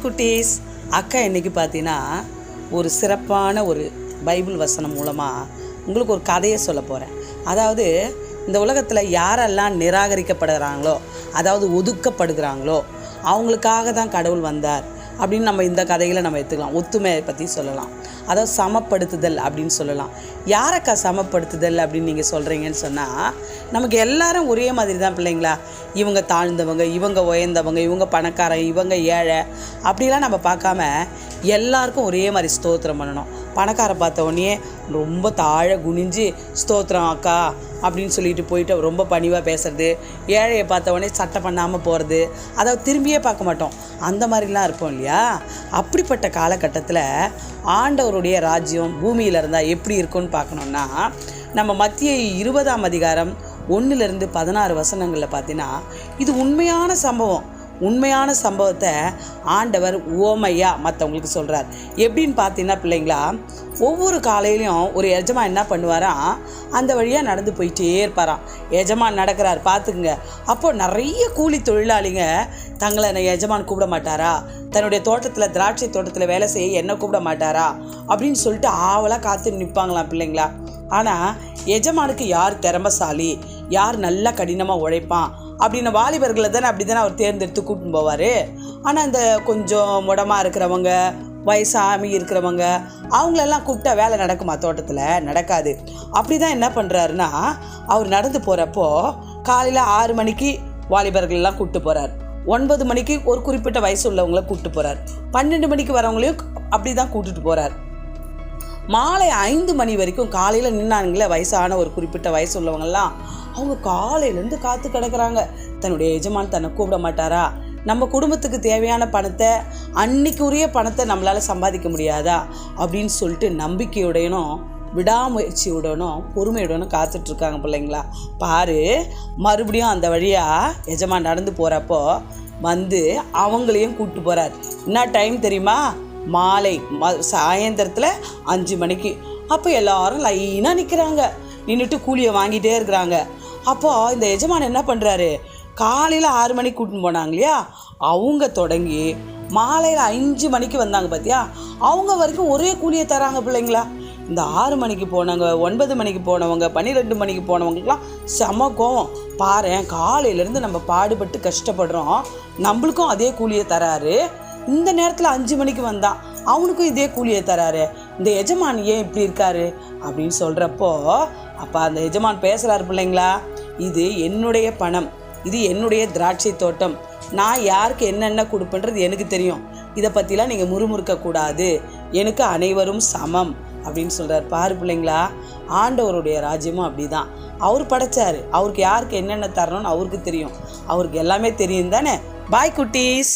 Hi குட்டீஸ் அக்கா இன்றைக்கி பார்த்தீங்கன்னா ஒரு சிறப்பான ஒரு பைபிள் வசனம் மூலமாக உங்களுக்கு ஒரு கதையை சொல்ல போகிறேன் அதாவது இந்த உலகத்தில் யாரெல்லாம் நிராகரிக்கப்படுகிறாங்களோ அதாவது ஒதுக்கப்படுகிறாங்களோ அவங்களுக்காக தான் கடவுள் வந்தார். அப்படின்னு நம்ம இந்த கதையில் நம்ம எடுத்துக்கலாம். ஒத்துமையை பற்றி சொல்லலாம். அதாவது சமப்படுத்துதல் அப்படின்னு சொல்லலாம். யாரக்கா சமப்படுத்துதல் அப்படின்னு நீங்கள் சொல்கிறீங்கன்னு சொன்னால் நமக்கு எல்லாரும் ஒரே மாதிரி தான் பிள்ளைங்களா? இவங்க தாழ்ந்தவங்க இவங்க உயர்ந்தவங்க இவங்க பணக்காரன் இவங்க ஏழை அப்படிலாம் நம்ம பார்க்காம எல்லாருக்கும் ஒரே மாதிரி ஸ்தோத்திரம் பண்ணணும். பணக்கார பார்த்த உடனே ரொம்ப தாழ குனிஞ்சு ஸ்தோத்திரம் அக்கா அப்படின்னு சொல்லிட்டு போயிட்டு ரொம்ப பணிவாக பேசுறது. ஏழையை பார்த்த உடனே சட்டை பண்ணாமல் போகிறது அதை திரும்பியே பார்க்க மாட்டோம். அந்த மாதிரிலாம் இருப்போம் இல்லையா? அப்படிப்பட்ட காலகட்டத்தில் ஆண்டவருடைய ராஜ்யம் பூமியில் இருந்தால் எப்படி இருக்கும்னு பார்க்கணுன்னா நம்ம மத்திய இருபதாம் அதிகாரம் ஒன்றுலேருந்து பதினாறு வசனங்களில் பார்த்தீங்கன்னா இது உண்மையான சம்பவம். உண்மையான சம்பவத்தை ஆண்டவர் ஓமையா மற்றவங்களுக்கு சொல்கிறார் எப்படின்னு பார்த்தீங்கன்னா பிள்ளைங்களா ஒவ்வொரு காலையிலையும் ஒரு எஜமான் என்ன பண்ணுவாராம் அந்த வழியாக நடந்து போயிட்டே இருப்பாராம். எஜமான் நடக்கிறார் பார்த்துக்குங்க. அப்போ நிறைய கூலி தொழிலாளிங்க தங்களை என்னை எஜமான் கூப்பிட மாட்டாரா? தன்னுடைய தோட்டத்தில் திராட்சை தோட்டத்தில் வேலை செய்ய என்ன கூப்பிட மாட்டாரா? அப்படின்னு சொல்லிட்டு ஆவலாக காத்து நிற்பாங்களாம் பிள்ளைங்களா. ஆனால் எஜமானுக்கு யார் திறமசாலி? யார் நல்லா கடினமாக உழைப்பான்? அப்படின்னு வாலிபர்களை தானே அப்படி தானே அவர் தேர்ந்தெடுத்து கூட்டின்னு போவார். ஆனால் இந்த கொஞ்சம் முடமாக இருக்கிறவங்க வயசாமி இருக்கிறவங்க அவங்களெல்லாம் கூப்பிட்டா வேலை நடக்குமா தோட்டத்தில்? நடக்காது. அப்படி தான் என்ன பண்ணுறாருன்னா அவர் நடந்து போகிறப்போ காலையில் ஆறு மணிக்கு வாலிபர்கள்லாம் கூப்பிட்டு போகிறார் ஒன்பது மணிக்கு ஒரு குறிப்பிட்ட வயசு உள்ளவங்கள கூப்பிட்டு போகிறார் பன்னெண்டு மணிக்கு வரவங்களையும் அப்படி தான் கூட்டிட்டு போகிறார் மாலை ஐந்து மணி வரைக்கும் காலையில் நின்னானுங்களே வயசான ஒரு குறிப்பிட்ட வயசு உள்ளவங்கெல்லாம் அவங்க காலையிலேருந்து காத்து கிடக்குறாங்க. தன்னுடைய எஜமான் தன்னை கூப்பிட மாட்டாரா? நம்ம குடும்பத்துக்கு தேவையான பணத்தை அன்னைக்கு உரிய பணத்தை நம்மளால் சம்பாதிக்க முடியாதா? அப்படின்னு சொல்லிட்டு நம்பிக்கையுடனும் விடாமுயற்சியுடனும் பொறுமையுடனும் காத்துட்ருக்காங்க பிள்ளைங்களா. பாரு மறுபடியும் அந்த வழியாக எஜமான் நடந்து போகிறப்போ வந்து அவங்களையும் கூப்பிட்டு போகிறார் என்ன டைம் தெரியுமா? மாலை ம சாயந்தரத்தில் அஞ்சு மணிக்கு. அப்போ எல்லாரும் லைனாக நிற்கிறாங்க நின்றுட்டு கூலியை வாங்கிட்டே இருக்கிறாங்க. அப்போ இந்த எஜமான் என்ன பண்ணுறாரு காலையில் ஆறு மணிக்கு கூட்டின்னு போனாங்க இல்லையா? அவங்க தொடங்கி மாலையில் அஞ்சு மணிக்கு வந்தாங்க பார்த்தியா அவங்க வரைக்கும் ஒரே கூலியை தராங்க பிள்ளைங்களா? இந்த ஆறு மணிக்கு போனவங்க ஒன்பது மணிக்கு போனவங்க பன்னிரெண்டு மணிக்கு போனவங்களுக்குலாம் செம கோவம். பாரேன் காலையிலேருந்து நம்ம பாடுபட்டு கஷ்டப்படுறோம். நம்மளுக்கும் அதே கூலியை தராரு. இந்த நேரத்தில் அஞ்சு மணிக்கு வந்தான் அவனுக்கும் இதே கூலியை தராரு இந்த எஜமான் ஏன் இப்படி இருக்காரு? அப்படின்னு சொல்கிறப்போ அப்போ அந்த எஜமான் பேசுகிறாரு பிள்ளைங்களா இது என்னுடைய பணம் இது என்னுடைய திராட்சை தோட்டம் நான் யாருக்கு என்னென்ன கொடுப்பேன்றது எனக்கு தெரியும். இதை பற்றிலாம் நீங்கள் முறுமுறுக்க கூடாது எனக்கு அனைவரும் சமம் அப்படின்னு சொல்கிறார் பாரு பிள்ளைங்களா ஆண்டவருடைய ராஜ்யமும் அப்படிதான். அவர் படைச்சாரு அவருக்கு யாருக்கு என்னென்ன தரணும்னு அவருக்கு தெரியும். அவருக்கு எல்லாமே தெரியும் தானே? பாய் குட்டீஸ்.